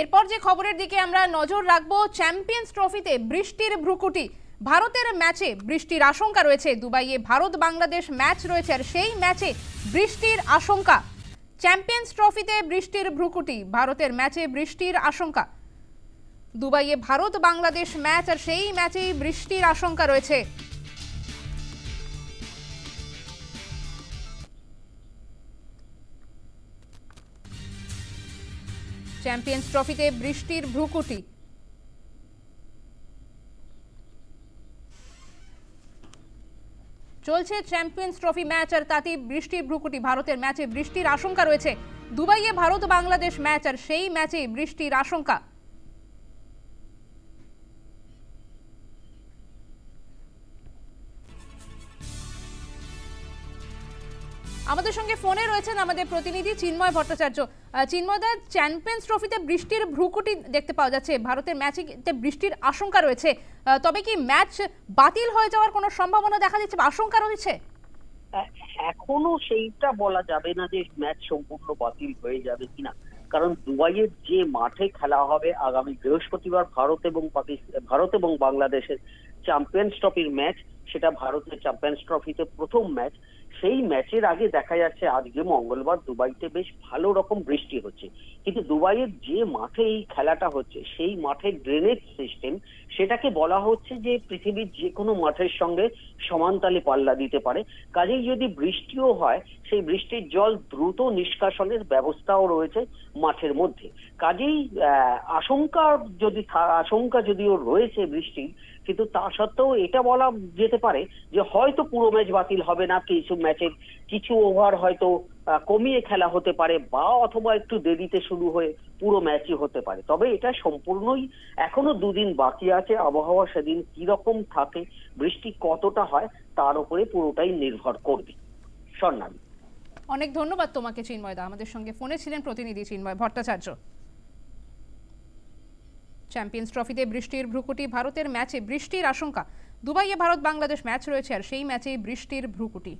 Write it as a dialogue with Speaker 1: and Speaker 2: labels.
Speaker 1: এরপর যে খবরের দিকে আমরা নজর রাখব, চ্যাম্পিয়ন্স ট্রফিতে বৃষ্টির ভ্রুকুটি। ভারতের ম্যাচে বৃষ্টির আশঙ্কা রয়েছে। দুবাইয়ে ভারত বাংলাদেশ ম্যাচ রয়েছে আর সেই ম্যাচে বৃষ্টির আশঙ্কা। চ্যাম্পিয়ন্স ট্রফিতে বৃষ্টির ভ্রুকুটি, ভারতের ম্যাচে বৃষ্টির আশঙ্কা। দুবাইয়ে ভারত বাংলাদেশ ম্যাচ আর সেই ম্যাচেই বৃষ্টির আশঙ্কা রয়েছে। চ্যাম্পিয়ন্স ট্রফিতে বৃষ্টির ভ্রুকুটি। চলছে চ্যাম্পিয়ন্স ট্রফি ম্যাচ আর তাতে বৃষ্টির ভ্রুকুটি। ভারতের ম্যাচে বৃষ্টির আশঙ্কা রয়েছে। দুবাইয়ে ভারত বাংলাদেশ ম্যাচ আর সেই ম্যাচে বৃষ্টির আশঙ্কা। আমাদের সঙ্গে ফোনে রয়েছেন আমাদের প্রতিনিধি চিন্ময় ভট্টাচার্য। চিন্ময়দা চ্যাম্পিয়ন্স ট্রফিতে বৃষ্টির ভ্রুকুটি দেখতে পাওয়া যাচ্ছে। ভারতের ম্যাচে বৃষ্টির আশঙ্কা রয়েছে। তবে কি ম্যাচ বাতিল হয়ে যাওয়ার কোনো সম্ভাবনা দেখা দিচ্ছে বা আশঙ্কা রয়েছে?
Speaker 2: এখনও সেইটা বলা যাবে না যে ম্যাচ সম্পূর্ণ বাতিল হয়ে যাবে কিনা। কারণ দুবাইয়ের যে মাঠে খেলা হবে আগামী বৃহস্পতিবার ভারত এবং পাকিস্তান ভারত এবং বাংলাদেশের চ্যাম্পিয়ন্স ট্রফির ম্যাচ সেটা ভারতের চ্যাম্পিয়ন্স ট্রফিতে প্রথম ম্যাচ সেই ম্যাচের আগে দেখা যাচ্ছে আজকে মঙ্গলবার দুবাইতে বেশ ভালো রকম বৃষ্টি হচ্ছে। কিন্তু দুবাইয়ের যে মাঠে এই খেলাটা হচ্ছে, সেই মাঠে ড্রেনেজ সিস্টেম সেটাকে বলা হচ্ছে যে পৃথিবীর যে কোনো মাঠের সঙ্গে সমানতালে পাল্লা দিতে পারে। কাজেই যদি বৃষ্টিও হয়, সেই বৃষ্টির জল দ্রুত নিষ্কাশনের ব্যবস্থাও রয়েছে মাঠের মধ্যে। কাজেই আশঙ্কা যদি আশঙ্কা যদিও রয়েছে বৃষ্টির, কিন্তু তা সত্ত্বেও এটা বলা যেতে পারে যে হয়তো পুরো ম্যাচ বাতিল হবে না, কিছু ম্যাচের কিছু ওভার হয়তো কমিয়ে খেলা হতে পারে বা অথবা একটু দেরিতে শুরু হয়ে পুরো ম্যাচই হতে পারে। তবে এটা সম্পূর্ণই এখনও দুদিন বাকি আছে, আবহাওয়া সেদিন কীরকম থাকে, বৃষ্টি কতটা হয়, তার উপরে পুরোটাই নির্ভর করবে। স্বর্ণালী।
Speaker 1: অনেক ধন্যবাদ তোমাকে, চিন্ময়দা। আমাদের সঙ্গে ফোনে ছিলেন প্রতিনিধি চিন্ময় ভট্টাচার্য। চ্যাম্পিয়ন্স ট্রফিতে বৃষ্টির ভ্রুকুটি, ভারতের ম্যাচে বৃষ্টির আশঙ্কা। দুবাইয়ে ভারত বাংলাদেশ ম্যাচ রয়েছে আর সেই ম্যাচেই বৃষ্টির ভ্রুকুটি।